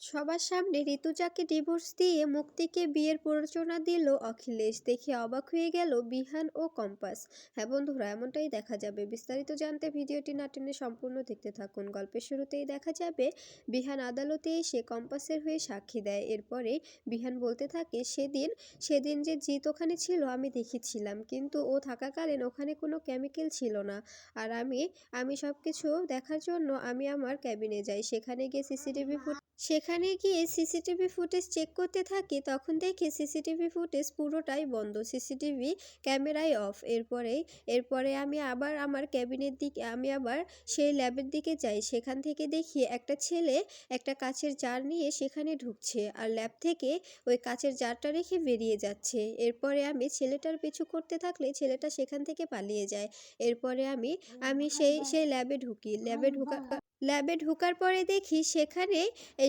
সবার সামনে ঋতুজাকে ডিভোর্স দিয়ে মুক্তিকে বিয়ের প্ররোচনা দিল অখিলেশ। দেখে অবাক হয়ে গেল বিহান ও কম্পাস। হ্যাঁ বন্ধুরা, এমনটাই দেখা যাবে। বিস্তারিত জানতে ভিডিওটি না টেনে সম্পূর্ণ দেখতে থাকুন। গল্পের শুরুতেই দেখা যাবে, বিহান আদালতে এসে কম্পাসের হয়ে সাক্ষী দেয়। এরপরে বিহান বলতে থাকে, সেদিন সেদিন যে জিত ওখানে ছিল, আমি দেখেছিলাম। কিন্তু ও থাকাকালীন ওখানে কোনো কেমিক্যাল ছিল না। আর আমি আমি সব কিছু দেখার জন্য আমি আমার ক্যাবিনে যাই। সেখানে গিয়ে সিসিটিভি ফুট সেখানে গিয়ে সিসিটিভি ফুটেজ চেক করতে থাকি তখন দেখি সিসিটিভি ফুটেজ পুরোটাই বন্ধ। সিসিটিভি ক্যামেরাই অফ। এরপরে এরপরে আমি আবার আমার ক্যাবিনের দিকে আমি আবার সেই ল্যাবের দিকে যাই। সেখান থেকে দেখি একটা ছেলে একটা কাচের জার নিয়ে সেখানে ঢুকছে আর ল্যাব থেকে ওই কাচের জারটা রেখে বেরিয়ে যাচ্ছে। এরপরে আমি ছেলেটার পিছু করতে থাকলে ছেলেটা সেখান থেকে পালিয়ে যায়। এরপরে আমি আমি সেই সেই ল্যাবে ঢুকি। ল্যাবে ঢুকা ল্যাবে ঢোকার পরে দেখি সেখানে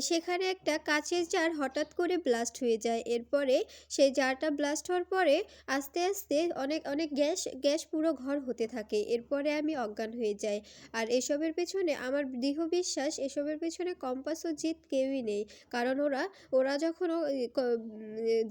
সেখানে একটা কাচের জার হঠাৎ করে ব্লাস্ট হয়ে যায়। এরপরে সেই জারটা ব্লাস্ট হওয়ার পরে আস্তে আস্তে অনেক অনেক গ্যাস গ্যাস পুরো ঘর হতে থাকে। এরপরে আমি অজ্ঞান হয়ে যাই। আর এসবের পেছনে আমার দৃঢ় বিশ্বাস, এসবের পেছনে কম্পাস ও জিত কেউই নেই। কারণ ওরা ওরা যখন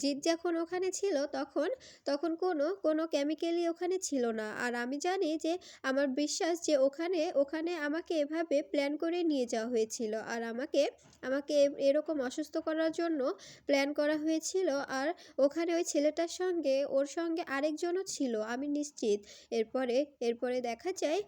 জিত যখন ওখানে ছিল তখন তখন কোনো কোনো কেমিক্যালই ওখানে ছিল না। আর আমি জানি যে, আমার বিশ্বাস যে ওখানে ওখানে আমাকে এভাবে প্ল্যান করে নিয়ে যাওয়া হয়েছিল। আর আমাকে আমাকে এরকম অসুস্থ করার জন্য প্ল্যান করা হয়েছিল। আর ওখানে ওই ছেলেটার সঙ্গে, ওর সঙ্গে আরেকজনও ছিল, আমি নিশ্চিত। এরপরে এরপরে দেখা যায়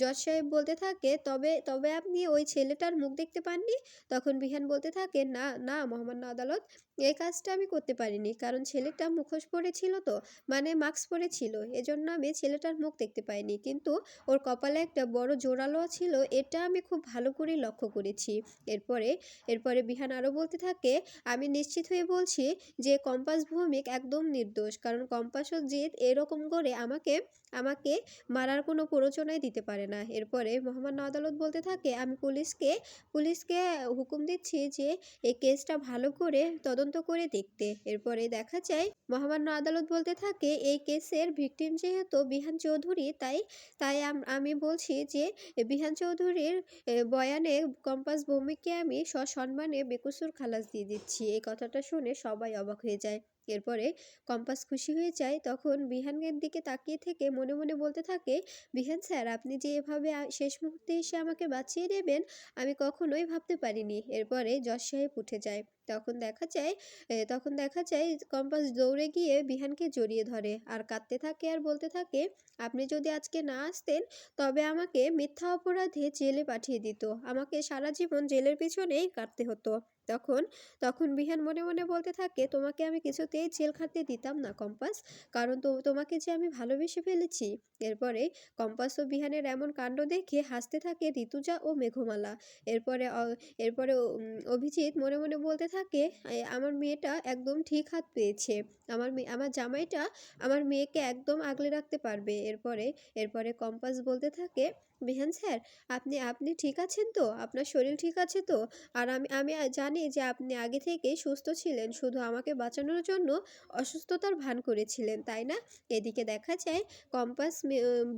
জজ সাহেব বলতে থাকে, তবে তবে আপনি ওই ছেলেটার মুখ দেখতে পাননি? তখন বিহান বলতে থাকে, না না মহামান্য আদালত এই কাজটা আমি করতে পারিনি। কারণ ছেলেটা মুখোশ পরেছিল তো মানে মাস্ক পরে পরেছিল। এজন্য আমি ছেলেটার মুখ দেখতে পাইনি। কিন্তু ওর কপালে একটা বড় জোরালো ছিল, এটা আমি খুব ভালো করে লক্ষ্য করেছি। এরপরে এরপরে বিহান আরও বলতে থাকে, আমি নিশ্চিত হয়ে বলছি যে কম্পাস ভৌমিক একদম নির্দোষ। কারণ কম্পাস ও জিত এরকম করে আমাকে আমাকে মারার কোনো প্ররোচনাই দিতে পারে না। এরপরে মহামান্য আদালত বলতে থাকে, আমি পুলিশকে পুলিশকে হুকুম দিচ্ছি যে এই কেসটা ভালো করে তদন্ত করে দেখতে। এরপরে দেখা যায়, মহামান্য আদালত বলতে থাকে, এই কেসের ভিকটিম যেহেতু বিহান চৌধুরী, তাই তাই আমি বলছি যে, বিহান চৌধুরীর বয়ানে কম্পাস ভৌমিককে আমি সসম্মানে বেকসুর খালাস দিয়ে দিচ্ছি। এই কথাটা শুনে সবাই অবাক হয়ে যায়। এরপরে কম্পাস খুশি হয়ে যায়, তখন বিহানের দিকে তাকিয়ে থেকে মনে মনে বলতে থাকে, বিহান স্যার, আপনি যে এভাবে শেষ মুহূর্তে এসে আমাকে বাঁচিয়ে দেবেন, আমি কখনোই ভাবতে পারিনি। এরপরে জজ সাহেব উঠে যায়। তখন দেখা যায় তখন দেখা যায় কম্পাস দৌড়ে গিয়ে বিহানকে জড়িয়ে ধরে আর কাঁদতে থাকে আর বলতে থাকে, আপনি যদি আজকে না আসতেন, তবে আমাকে মিথ্যা অপরাধে জেলে পাঠিয়ে দিত। আমাকে সারা জীবন জেলের পিছনেই কাটতে হতো। তখন তখন বিহান মনে মনে বলতে থাকে, তোমাকে আমি কিছুতেই জেল খাটতে দিতাম না, কম্পাস। কারণ তো, তোমাকে যে আমি ভালোবেসে ফেলেছি। এরপরে কম্পাস ও বিহানের এমন কাণ্ড দেখে হাসতে থাকে ঋতুজা ও মেঘমালা। এরপরে এরপরে অভিজিৎ মনে মনে বলতে থাকে আমার মেয়েটা একদম ঠিক হাত পেয়েছে। আমার মেয়ে আমার জামাইটা আমার মেয়েকে একদম আগলে রাখতে পারবে। এরপরে এরপরে কম্পাস বলতে থাকে, বিহান স্যার, আপনি আপনি ঠিক আছেন তো? আপনার শরীর ঠিক আছে তো? আর আমি আমি, আ- জানি যে আপনি আগে থেকেই সুস্থ ছিলেন, শুধু আমাকে বাঁচানোর জন্য অসুস্থতার ভান করেছিলেন, তাই না? এদিকে দেখা যায় কম্পাস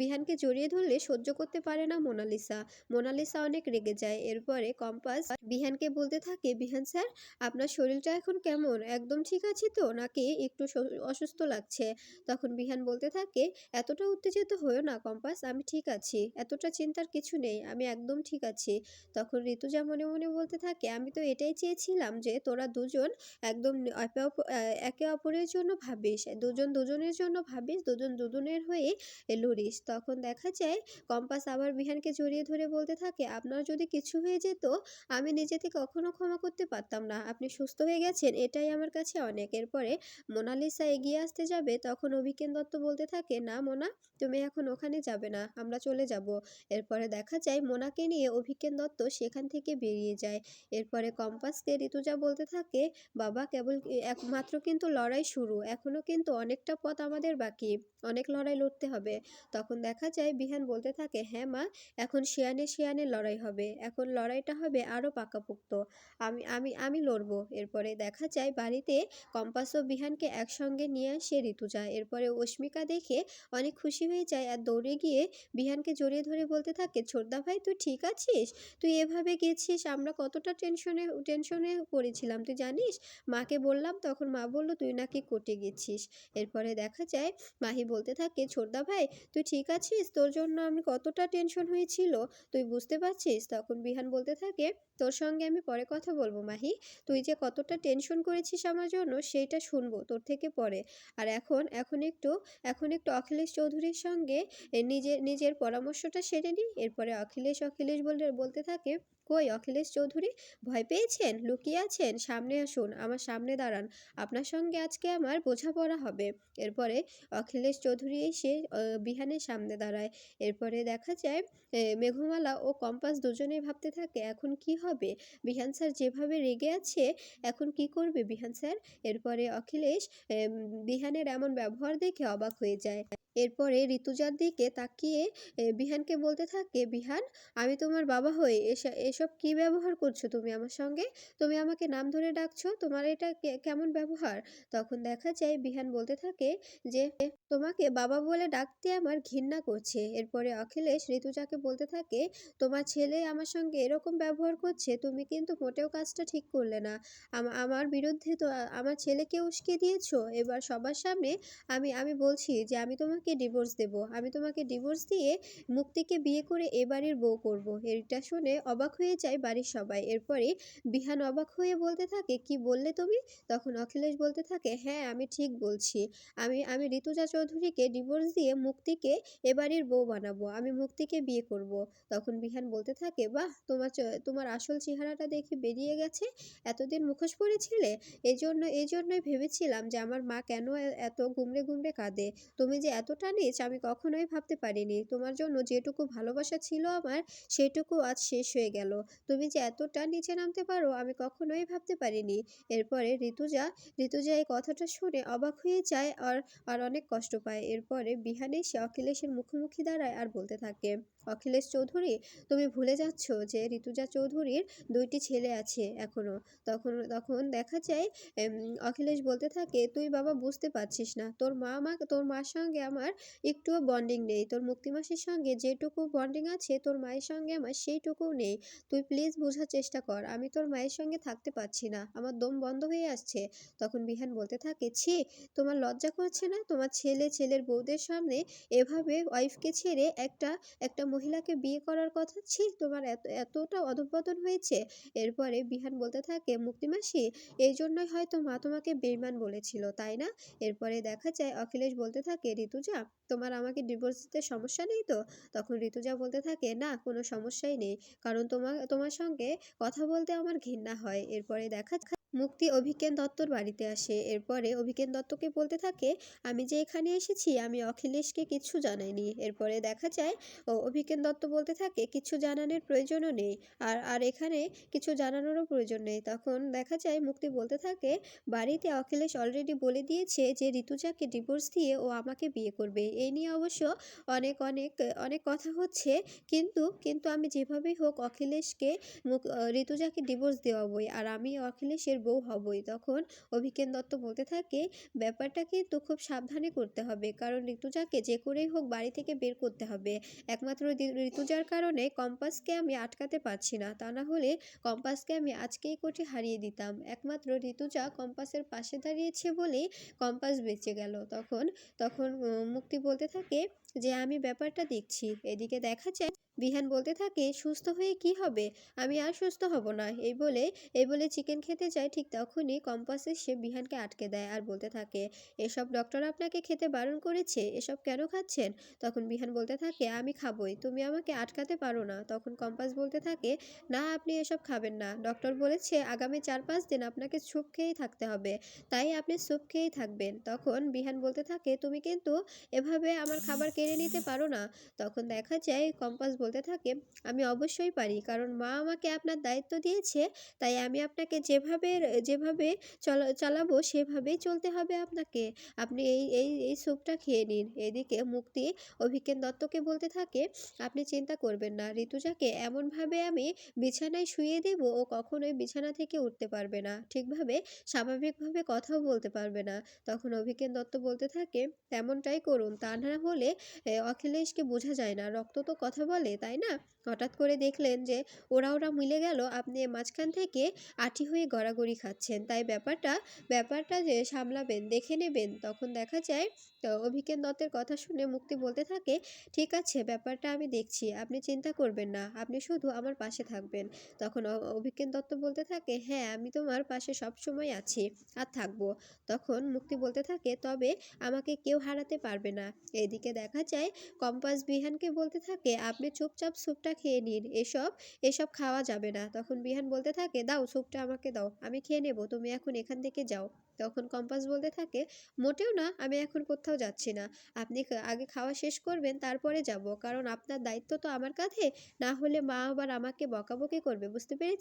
বিহানকে জড়িয়ে ধরলে সহ্য করতে পারে না মোনালিসা। মোনালিসা অনেক রেগে যায়। এরপরে কম্পাস বিহানকে বলতে থাকে, বিহান স্যার, আপনার শরীরটা এখন কেমন? একদম ঠিক আছে তো? নাকি একটু অসুস্থ লাগছে? তখন বিহান বলতে থাকে, এতটা উত্তেজিত হয়েও না কম্পাস, আমি ঠিক আছি। এতটা চিন্তার কিছু নেই, আমি একদম ঠিক আছি। তখন ঋতুজা মনে মনে বলতে থাকে, আমি তো এটাই চেয়েছিলাম যে তোরা দুজন একদম একে অপ- একে অপরের জন্য ভাবিস, দুজন দুজনের জন্য ভাবিস, দুজন দুজনের হয়ে লড়িস। তখন দেখা যায়, কম্পাস আবার বিহানকে জড়িয়ে ধরে বলতে থাকে, আপনার যদি কিছু হয়ে যেত, আমি নিজেকে কখনো ক্ষমা করতে পারতাম না। আপনি সুস্থ হয়ে গেছেন, এটাই আমার কাছে অনেক। এরপরে মোনালিসা এগিয়ে আসতে যাবে, তখন অভিকেন দত্ত বলতে থাকে, না, মোনা, তুমি এখন ওখানে যাবে না, আমরা চলে যাব। এরপরে দেখা যায়, মোনাকে নিয়ে অভিকেন দত্ত সেখান থেকে বেরিয়ে যায়। এরপরে কম্পাসকে ঋতুজা বলতে থাকে, বাবা, কেবল একমাত্র কিন্তু লড়াই শুরু, এখনও কিন্তু অনেকটা পথ আমাদের বাকি, অনেক লড়াই লড়তে হবে। তখন দেখা যায়, বিহান বলতে থাকে হ্যাঁ মা, এখন শিয়ানে শিয়ানে লড়াই হবে, এখন লড়াইটা হবে আরও পাকাপোক্ত। আমি আমি আমি লড়বো। এরপরে দেখা যায় বাড়িতে কম্পাস ও বিহানকে একসঙ্গে নিয়ে আসে ঋতুজা। এরপরে অস্মিকা দেখে অনেক খুশি হয়ে যায় আর দৌড়ে গিয়ে বিহানকে জড়িয়ে ধরে বলতে থাকে, ছোটদা ভাই, তুই ঠিক আছিস? তুই এভাবে গেছিস, আমরা কতটা টেনশনে টেনশনে পড়েছিলাম, তুই জানিস? মাকে বললাম, তখন মা বলল, তুই নাকি কোর্টে গেছিস? এরপরে দেখা যায় মাহি বলতে থাকে, ছোটদা ভাই, তুই ঠিক আছিস? তোর জন্য আমি কতটা টেনশন হয়েছিল? তুই বুঝতে পারছিস? তখন বিহান বলতে থাকে, তোর সঙ্গে আমি পরে কথা বলব, মাহি। তুই যে কতটা টেনশন করেছিস আমার জন্য, সেইটা শুনব তোর থেকে পরে। আর এখন এখন একটু এখন একটু অখিলেশ চৌধুরীর সঙ্গে নিজের নিজের পরামর্শটা সেরে নিই। এরপরে অখিলেশ অখিলেশ বলে বলতে থাকে কই অখিলেশ চৌধুরী? ভয় পেয়েছেন? লুকিয়ে আছেন? সামনে আসুন, আমার সামনে দাঁড়ান। আপনার সঙ্গে আজকে আমার বোঝাপড়া হবে। এরপরে অখিলেশ চৌধুরী এসে বিহানের সামনে দাঁড়ায়। এরপরে দেখা যায় মেঘমালা ও কম্পাস দুজনেই ভাবতে থাকে, এখন কি হবে? বিহান স্যার যেভাবে রেগে আছে, এখন কি করবে বিহান স্যার? এরপরে অখিলেশ বিহানের এমন ব্যবহার দেখে অবাক হয়ে যায়। এরপরে ঋতুজার দিকে তাকিয়ে বিহানকে বলতে থাকে, বিহান, আমি তোমার বাবা হয়ে এসব কি ব্যবহার করছ তুমি আমার সঙ্গে? তুমি আমাকে নাম ধরে ডাকছো, তোমার এটা কেমন ব্যবহার? তখন দেখা যায়, বিহান বলতে থাকে যে, তোমাকে বাবা বলে ডাকতে আমার ঘৃণা করছে। এরপরে অখিলেশ ঋতুজাকে বলতে থাকে, তোমার ছেলে আমার সঙ্গে এরকম ব্যবহার করছে, তুমি কিন্তু মোটেও কাজটা ঠিক করলে না। আমার বিরুদ্ধে তো আমার ছেলেকে উস্কে দিয়েছ? এবার সবার সামনে আমি আমি বলছি যে, আমি তোমাকে ডিভোর্স দেব। আমি তোমাকে ডিভোর্স দিয়ে মুক্তিকে বিয়ে করে এ বাড়ির বউ করব। এটা শুনে অবাক হয়ে যায় বাড়ির সবাই। এরপরে বিহান অবাক হয়ে বলতে থাকে, কি বললে তুমি? তখন অখিলেশ বলতে থাকে হ্যাঁ আমি ঠিক বলছি। আমি আমি ঋতুজা চৌধুরীকে ডিভোর্স দিয়ে মুক্তিকে এ বাড়ির বউ বানাবো। আমি মুক্তিকে বিয়ে করব। তখন বিহান বলতে থাকে, বাহ, তোমার তোমার আসল চেহারাটা দেখে বেরিয়ে গেছে? এতদিন মুখোশ পড়েছিলে এই জন্য এই জন্যই ভেবেছিলাম যে আমার মা কেন এত গুমড়ে গুমড়ে কাঁদে। তুমি যে এতটা নিচ আমি কখনোই ভাবতে পারিনি। তোমার জন্য যেটুকু ভালোবাসা ছিল আমার, সেটুকু আজ শেষ হয়ে গেল। তুমি যে এতটা নিচে নামতে পারো, আমি কখনোই ভাবতে পারিনি। এরপরে ঋতুজা ঋতুজা এই কথাটা শুনে অবাক হয়ে যায় আর আর অনেক কষ্ট পায়। এরপরে বিহানে সে অখিলেশের মুখোমুখি দাঁড়ায় আর বলতে থাকে অখিলেশ চৌধুরী, তুমি ভুলে যাচ্ছ যে ঋতুজা চৌধুরীর দুইটি ছেলে আছে এখনও। তখন তখন দেখা যায় অখিলেশ বলতে থাকে, তুই বাবা বুঝতে পারছিস না। তোর মা মা তোর মার সঙ্গে আমার একটুও বন্ডিং নেই। তোর মুক্তিমাসের সঙ্গে যেটুকু বন্ডিং আছে, তোর মায়ের সঙ্গে আমার সেইটুকুও নেই। তুই প্লিজ বোঝার চেষ্টা কর। আমি তোর মায়ের সঙ্গে থাকতে পারছি না। আমার দম বন্ধ হয়ে আসছে। তখন বিহান বলতে থাকে, ছি, তোমার লজ্জা করছে না? তোমার ছেলে, ছেলের বউদের সামনে এভাবে ওয়াইফকে ছেড়ে একটা একটা মহিলাকে বিয়ে করার কথা? ছি, তোমার এত, এতটা অধঃপতন হয়েছে। এরপরে বিহান বলতে থাকে মুক্তিমাসি এই জন্যই হয়তো মা তোমাকে বেইমান বলেছিল, তাই না? এরপরে দেখা যায়, অখিলেশ বলতে থাকে, ঋতুজা, তোমার আমাকে ডিভোর্স দিতে সমস্যা নেই তো? তখন ঋতুজা বলতে থাকে, না, কোনো সমস্যাই নেই, কারণ তোমার তোমার সঙ্গে কথা বলতে আমার ঘৃণা হয়। এরপরে দেখা মুক্তি অভিজ্ঞান দত্তর বাড়িতে আসে। এরপরে অভিজ্ঞান দত্তকে বলতে থাকে, আমি যে এখানে এসেছি, আমি অখিলেশকে কিছু জানাইনি। এরপরে দেখা যায়, ও অভিজ্ঞান দত্ত বলতে থাকে, কিছু জানানোর প্রয়োজনও নেই। আর আর এখানে কিছু জানানোরও প্রয়োজন নেই। তখন দেখা যায়, মুক্তি বলতে থাকে, বাড়িতে অখিলেশ অলরেডি বলে দিয়েছে যে ঋতুজাকে ডিভোর্স দিয়ে ও আমাকে বিয়ে করবে। এই নিয়ে অবশ্য অনেক অনেক অনেক কথা হচ্ছে। কিন্তু কিন্তু আমি যেভাবেই হোক অখিলেশকে ঋতুজাকে ডিভোর্স দেওয়াবই। আর আমি অখিলেশের বউ হবই। তখন অভিকেন দত্ত বলতে থাকে ব্যাপারটা কিন্তু খুব সাবধানে করতে হবে। কারণ ঋতুজাকে যে করেই হোক বাড়ি থেকে বের করতে হবে। একমাত্র ঋতুজার কারণে কম্পাসকে আমি আটকাতে পারছি না। তা না হলে কম্পাসকে আমি আজকেই কোর্টে হারিয়ে দিতাম। একমাত্র ঋতুজা কম্পাসের পাশে দাঁড়িয়েছে বলেই কম্পাস বেঁচে গেল। তখন তখন মুক্তি বলতে থাকে যে আমি ব্যাপারটা দেখছি। এদিকে দেখা যায়, বিহান বলতে থাকে, সুস্থ হয়ে কি হবে? আমি আর সুস্থ হব না। এই বলে এই বলে চিকেন খেতে যায়, ঠিক তখনই কম্পাস এসে বিহানকে আটকে দেয় আর বলতে থাকে, এসব ডক্টর আপনাকে খেতে বারণ করেছে? এসব কেন খাচ্ছেন? তখন বিহান বলতে থাকে, আমি খাবই, তুমি আমাকে আটকাতে পারো না। তখন কম্পাস বলতে থাকে, না, আপনি এসব খাবেন না। ডক্টর বলেছে, আগামী চার পাঁচ দিন আপনাকে স্যুপ খেয়েই থাকতে হবে, তাই আপনি স্যুপ খেয়েই থাকবেন। তখন বিহান বলতে থাকে, তুমি কিন্তু এভাবে আমার খাবার কেড়ে নিতে পারো না। তখন দেখা যায়, কম্পাস বলতে থাকে, আমি অবশ্যই পারি, কারণ মা আমাকে আপনার দায়িত্ব দিয়েছে, তাই আমি আপনাকে যেভাবে যেভাবে চলা, চালাবো, সেভাবেই চলতে হবে আপনাকে। আপনি এই এই এই স্যুপটা খেয়ে নিন। এদিকে মুক্তি অভিজ্ঞান দত্তকে বলতে থাকে, আপনি চিন্তা করবেন না, ঋতুজাকে এমনভাবে আমি বিছানায় শুয়ে দেব, ও কখনোই বিছানা থেকে উঠতে পারবে না। ঠিকভাবে, স্বাভাবিকভাবে কথাও বলতে পারবে না। তখন অভিজ্ঞান দত্ত বলতে থাকে, তেমনটাই করুন, তা না হলে অখিলেশকে বোঝা যায় না। রক্ত তো কথা বলে তাই না? হঠাৎ করে দেখলেন যে ওরা ওরা মিলে গেল, আপনি মাঝখান থেকে আঠি হয়ে গড়াগড়ি খাচ্ছেন। তাই ব্যাপারটা ব্যাপারটা যে সামলাবেন, দেখে নেবেন। তখন দেখা যায় অভিকেন দত্তের কথা শুনে মুক্তি বলতে থাকে, ঠিক আছে, ব্যাপারটা আমি দেখছি, আপনি চিন্তা করবেন না, আপনি শুধু আমার পাশে থাকবেন। তখন অ- অভিজ্ঞান দত্ত বলতে থাকে হ্যাঁ আমি তোমার পাশে সব সময় আছি, আর থাকব। তখন মুক্তি বলতে থাকে, তবে আমাকে কেউ হারাতে পারবে না। এদিকে দেখা যায়, কম্পাস বিহানকে বলতে থাকে, আপনি চুপচাপ স্যুপটা খেয়ে নিন, এসব এসব খাওয়া যাবে না। তখন বিহান বলতে থাকে, দাও স্যুপটা আমাকে দাও, আমি খেয়ে নেব, তুমি এখন এখান থেকে যাও। তখন কম্পাস বলতে থাকে, মোটেও না, আমি এখন কোথাও যাচ্ছি না। আপনি আগে খাওয়া শেষ করবেন, তারপরে যাব, কারণ আপনার দায়িত্ব তো আমার কাঁধে। না হলে মা আবার আমাকে বকাবকি করবে, বুঝতে পেরেছি